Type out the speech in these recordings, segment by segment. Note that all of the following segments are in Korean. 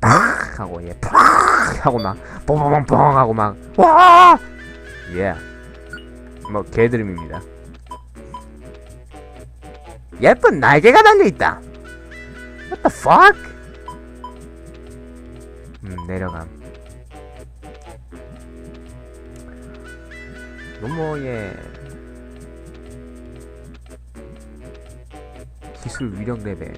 팍 하고 예팍 하고 막 뽕뽕뽕 하고 막와 예. 뭐 개드림입니다. 예쁜 날개가 달려 있다. What the fuck? 음 내려감. 뭐 예. 기술 위력 레벨.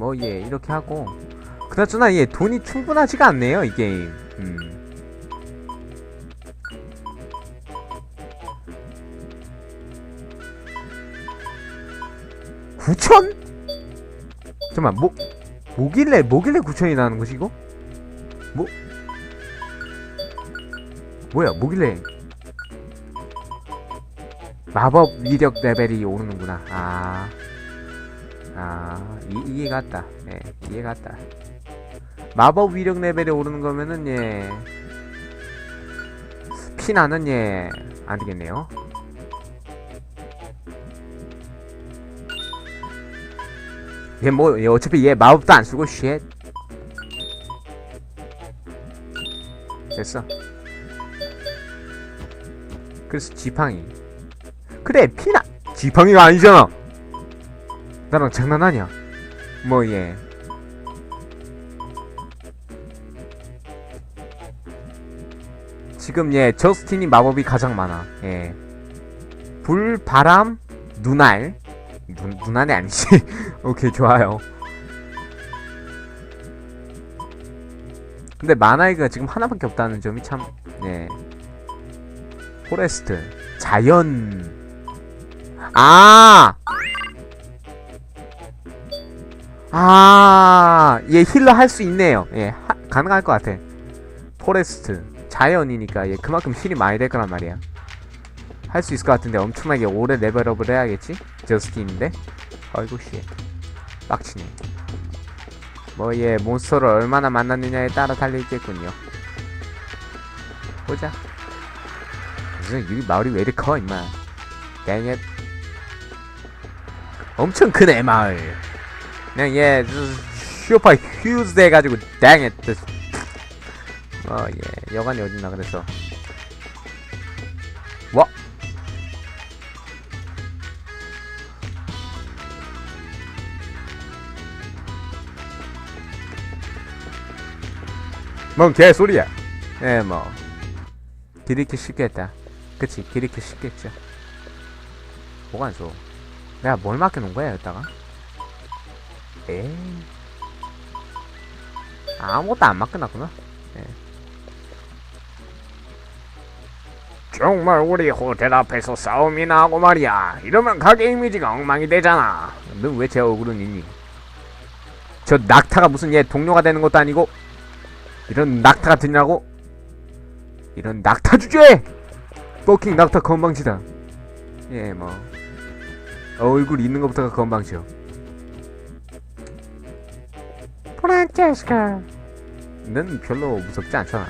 뭐 예 이렇게 하고 그나저나 얘 돈이 충분하지가 않네요 이 게임. 음. 구천 잠깐만 뭐 뭐길래 뭐길래 9천이 나는 것이 이거? 뭐 뭐야 뭐길래 마법 위력 레벨이 오르는구나 아 아, 이, 이해가 갔다. 예, 이해가 갔다. 마법 위력 레벨이 오르는 거면은, 예. 피나는, 예. 안 되겠네요. 얘 뭐, 얘 어차피 얘 마법도 안 쓰고, 쉣. 됐어. 그래서 지팡이. 그래, 피나! 지팡이가 아니잖아! 나랑 장난하냐? 뭐 예. 지금 예 저스틴이 마법이 가장 많아. 예. 불, 바람, 눈알. 눈 눈알이 아니지. 오케이 좋아요. 근데 만화이가 지금 하나밖에 없다는 점이 참 예. 포레스트 자연 아 아, 얘 힐러 할 수 있네요. 예, 하, 가능할 것 같아. 포레스트. 자연이니까 얘 그만큼 힐이 많이 될 거란 말이야. 할 수 있을 것 같은데 엄청나게 오래 레벨업을 해야겠지? 저스틴인데? 아이고, 씨. 빡치네. 뭐, 얘 몬스터를 얼마나 만났느냐에 따라 달려있겠군요. 보자. 무슨, 여기 마을이 왜 이렇게 커, 임마. 땡잇. 엄청 크네, 마을. 그냥 얘 슈퍼 휴즈 돼가지고 땡잇 어예 여관이 어딨나 그래서. 와 뭔 개소리야? 예뭐. 기리키 쉽겠다. 그치 기리키 쉽겠죠. 뭐가 안 좋아? 내가 뭘 맡겨놓은 거야 여기다가 에이 아무것도 안 맡겨놨구나. 예. 정말 우리 호텔 앞에서 싸움이나 하고 말이야. 이러면 가게 이미지가 엉망이 되잖아. 넌 왜 제 얼굴은 있니? 저 낙타가 무슨 얘 동료가 되는 것도 아니고? 이런 낙타가 되냐고? 이런 낙타 주제! 버킹 낙타 건방지다. 예 뭐. 얼굴 있는 것부터가 건방져 프란체스카. 는 별로 무섭지 않잖아.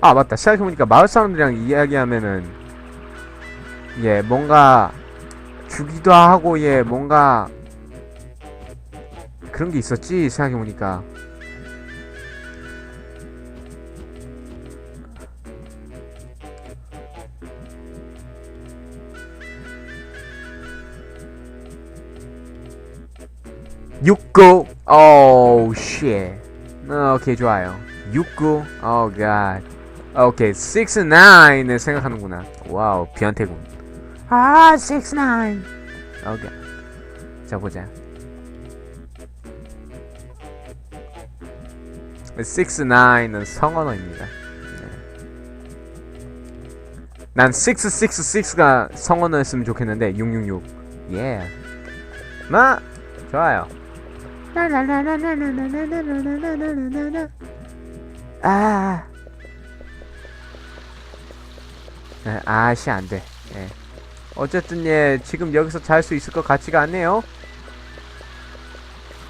아 맞다. 생각해보니까 마을 사람들이랑 이야기하면은 예 뭔가 주기도 하고 예 뭔가 그런 게 있었지 생각해보니까 육구 오우 쉣 오케이 좋아요. 육구 오 갓. 오케이 6-9을 생각하는구나. 와우 변태군. 아 6-9 오케이 자 보자. 6-9은 성언어입니다. 네. 난 666가 성언어였으면 좋겠는데 666 예. 마! 좋아요 아. 네, 아씨 안 돼. 예. 어쨌든 예 지금 여기서 잘 수 있을 것 같지가 않네요.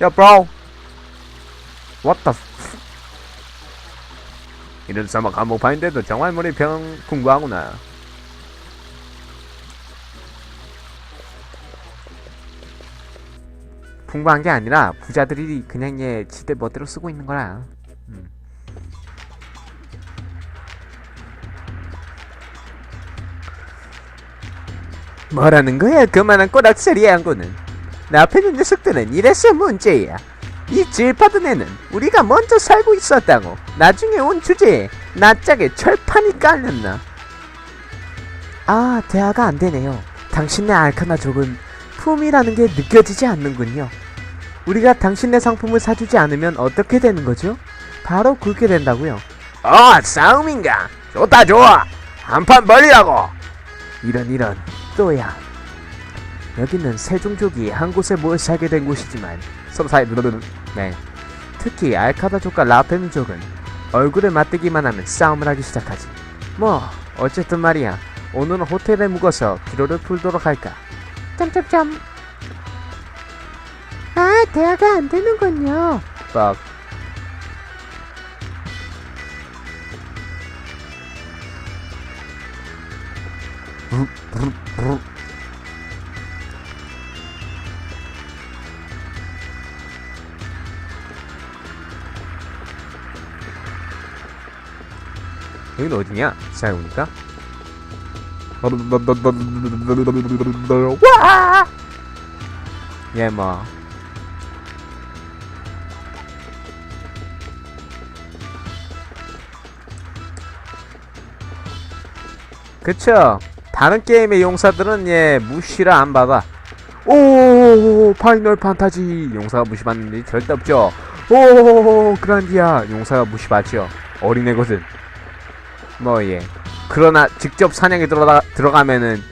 야, bro. What the? 이런 사막 한복판인데도 정말 머리 병 공부하구나. 풍부한 게 아니라 부자들이 그냥 얘 지들 멋대로 쓰고 있는 거라. 음. 뭐라는 거야? 그만한 꼬락서리 한거는. 나 앞에 있는 녀석들은 이래서 문제야. 이 질파든 애는 우리가 먼저 살고 있었다고. 나중에 온 주제에 낯짝에 철판이 깔렸나. 아 대화가 안 되네요. 당신네 알카나족은 품이라는 게 느껴지지 않는군요. 우리가 당신네 상품을 사주지 않으면 어떻게 되는 거죠? 바로 굵게 된다고요. 어 싸움인가? 좋다 좋아. 한판 벌리라고. 이런 이런. 또야. 여기는 세종족이 한 곳에 모여 살게 된 곳이지만 서로 사이 네. 특히 알카다족과 라페누족은 얼굴에 맞대기만 하면 싸움을 하기 시작하지. 뭐 어쨌든 말이야. 오늘은 호텔에 묵어서 기로를 풀도록 할까 점점점 아 대화가 안 되는군요. 빡. 여긴 어디냐? 생각해보니까 와! 예, 뭐. 그쵸. 다른 게임의 용사들은 예, 무시를 안 받아. 오, 파이널 판타지. 용사가 무시받는 일이 절대 없죠. 오, 그란디아. 용사가 무시받죠. 어린애거든. 뭐, 예. 그러나 직접 사냥에 들어가, 들어가면은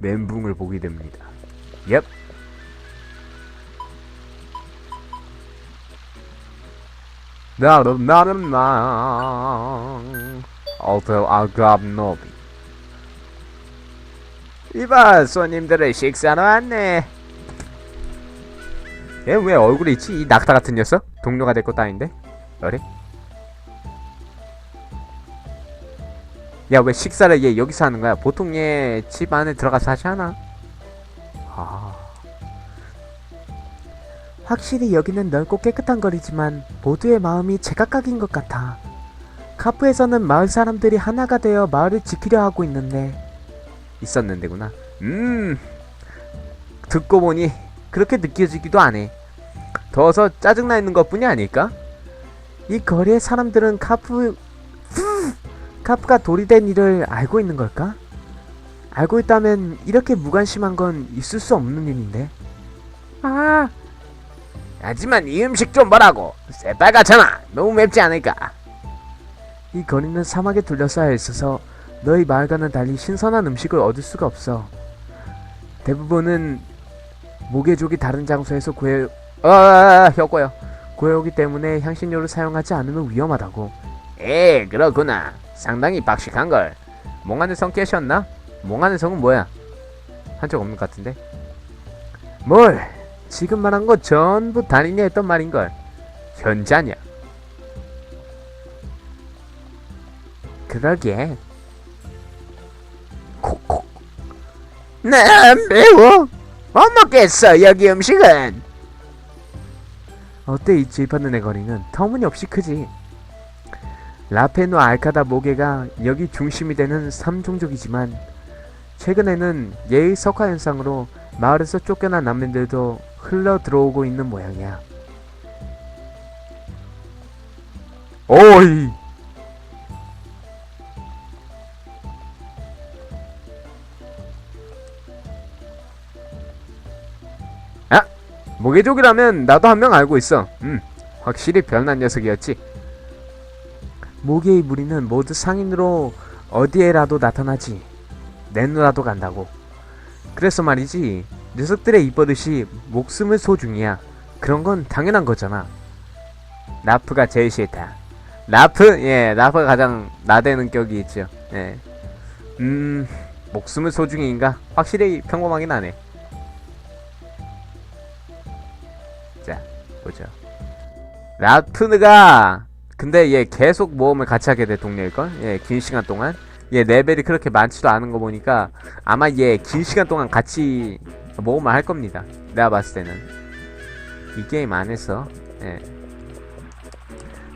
멘붕을 보게 됩니다. 옙. 나는 나는 나 아갑노비 이봐 손님들을 식사로 왔네 얘 왜 얼굴이 있지? 이 낙타 같은 녀석? 동료가 될 것도 아닌데? 그래? 야 왜 식사를 얘 여기서 하는 거야? 보통 얘 집 안에 들어가서 하지 않아? 아 확실히 여기는 넓고 깨끗한 거리지만 모두의 마음이 제각각인 것 같아. 카프에서는 마을 사람들이 하나가 되어 마을을 지키려 하고 있는데 있었는데구나. 음 듣고 보니 그렇게 느껴지기도 하네. 더워서 짜증나 있는 것뿐이 아닐까? 이 거리의 사람들은 카프 카프가 돌이 된 일을 알고 있는 걸까? 알고 있다면 이렇게 무관심한 건 있을 수 없는 일인데. 아, 하지만 이 음식 좀 뭐라고? 새빨갛잖아. 너무 맵지 않을까? 이 거리는 사막에 둘러싸여 있어서 너희 마을과는 달리 신선한 음식을 얻을 수가 없어. 대부분은 모개족이 다른 장소에서 구해 아 혀꼬요 구해오기 때문에 향신료를 사용하지 않으면 위험하다고. 에 그렇구나. 상당히 박식한 걸. 몽환의 성 깨셨나? 몽환의 성은 뭐야? 한 적 없는 것 같은데. 뭘? 지금 말한 거 전부 단인이 했던 말인걸. 현자냐? 그러게. 콕콕. 나 매워. 못 먹겠어 여기 음식은. 어때 이 질펀는 애 거리는 터무니없이 크지. 라페노 알카다 모게가 여기 중심이 되는 삼종족이지만 최근에는 예의 석화 현상으로 마을에서 쫓겨난 난민들도 흘러 들어오고 있는 모양이야. 오이. 아, 모개족이라면 나도 한 명 알고 있어. 음, 확실히 별난 녀석이었지. 모개의 무리는 모두 상인으로 어디에라도 나타나지. 내누라도 간다고. 그래서 말이지 녀석들의 입버릇이 목숨을 소중이야 그런 건 당연한 거잖아 라프가 제일 싫다 라프? 예 라프가 가장 나대는 격이 있죠 예. 음 목숨을 소중인가? 확실히 평범하긴 하네 자 보죠 라프가 근데 얘 계속 모험을 같이 하게 될 동료일걸? 예, 긴 시간 동안 얘 레벨이 그렇게 많지도 않은 거 보니까 아마 얘 긴 시간 동안 같이 모험을 할 겁니다. 내가 봤을 때는. 이 게임 안에서 예.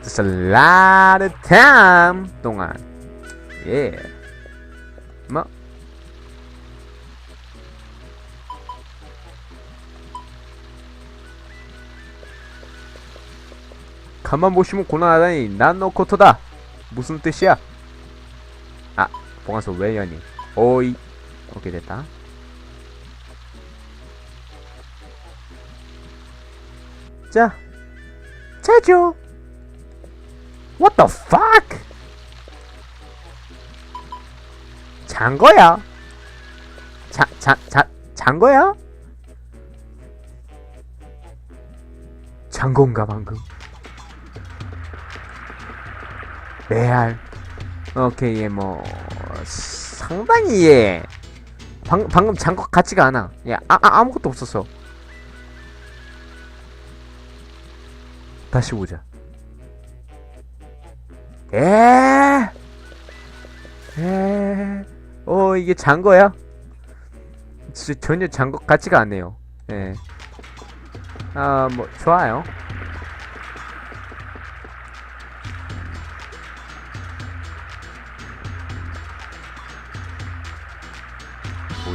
Just a lot of time 동안 예. 뭐 가만 보시면 고난하다니 난 너 코토다 무슨 뜻이야? 아 보관소 왜 여니? 오이 오케이 됐다 자 자죠 What the fuck? 잔 거야? 자, 자, 자, 잔 거야? 잔 건가 방금? 레알. 오케이, 예, 뭐 상당히 예. 방, 방금 잔것 같지가 않아. 예, 아, 아, 아무것도 없었어. 다시 보자. 에. 에. 어, 이게 잔 거야? 진짜 전혀 잔것 같지가 않네요. 예. 아, 뭐 좋아요.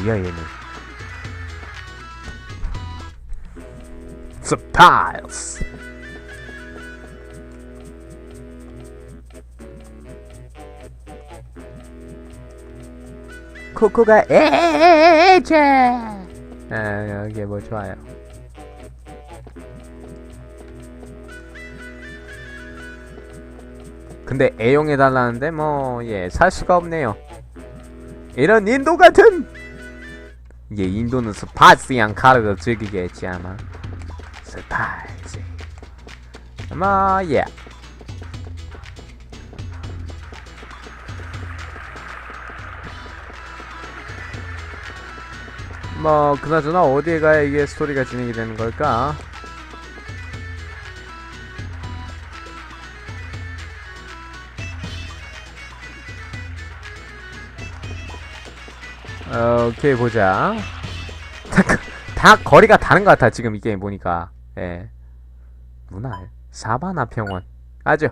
뭐야 얘는? Subtiles. 코코가 에제. 아 여기 뭐 좋아요. 근데 애용해 달라는데 뭐 예 살 수가 없네요. 이런 인도 같은 예 인도는 스파이시한 카르를 즐기겠지 아마. 스파이시. 아마 예. 뭐 그나저나 어디에 가야 이게 스토리가 진행이 되는 걸까? 오케이 보자. 다, 다 거리가 다른 것 같아 지금 이 게임 보니까. 예. 문화 사바나 평원. 아주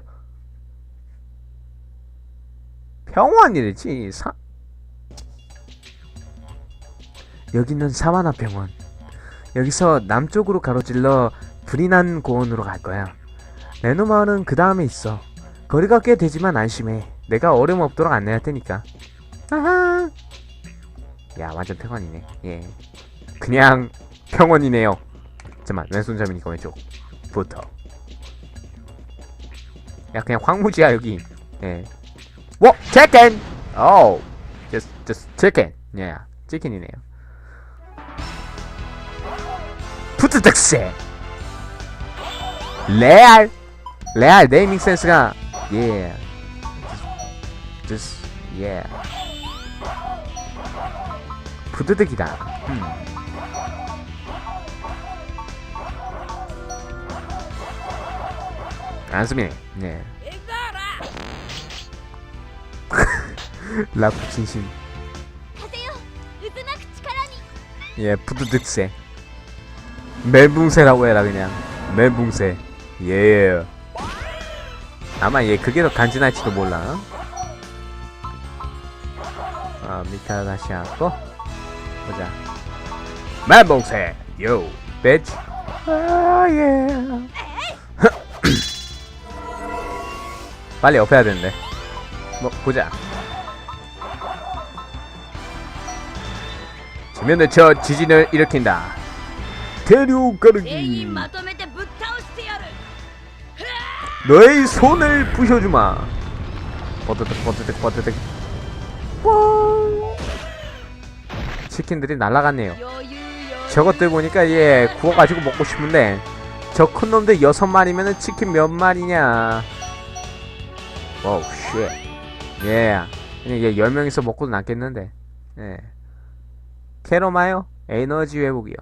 평원이랬지. 사 여기는 사바나 병원. 여기서 남쪽으로 가로질러 불이 난 고원으로 갈 거야. 레노 마을은 그 다음에 있어. 거리가 꽤 되지만 안심해. 내가 어려움 없도록 안내할 테니까. 아하. 야 완전 평원이네. 예. 그냥 평원이네요. 잠만 왼손 잡이니까 왼쪽 부터. 야 그냥 황무지야 여기. 예. 뭐 치킨. 오. just just chicken. 예. 치킨이네요. 푸트득세 레알 레알 네이밍 센스가 예 just yeah 부드득이다. 음. 안수미네. 라프 진심. 예, 부드득세. 멜붕새라고 해라 그냥. 멜붕새. 예. 아마 얘 그게 더 간지날지도 몰라. 아, 미카 다시 하고. 보자. 만봉세, 요, bitch. 아, 예. 빨리 업해야 되는데. 뭐, 보자. 지면을 쳐 지진을 일으킨다. 대륙 가르기. 너의 손을 부셔주마. 버드득 버드득 버드득 치킨들이 날아갔네요. 저것들 보니까 예 구워가지고 먹고 싶은데 저 큰 놈들 여섯 마리면은 치킨 몇 마리냐? 와우 쉣예. 얘 10명이서 먹고도 남겠는데. 예. 캐로마요? 에너지 회복이요.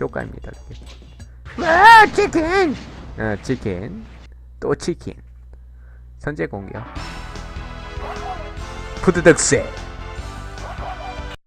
효과입니다 그게. 와 치킨! 어 치킨. 또 치킨. 선제 공격. 푸드득스.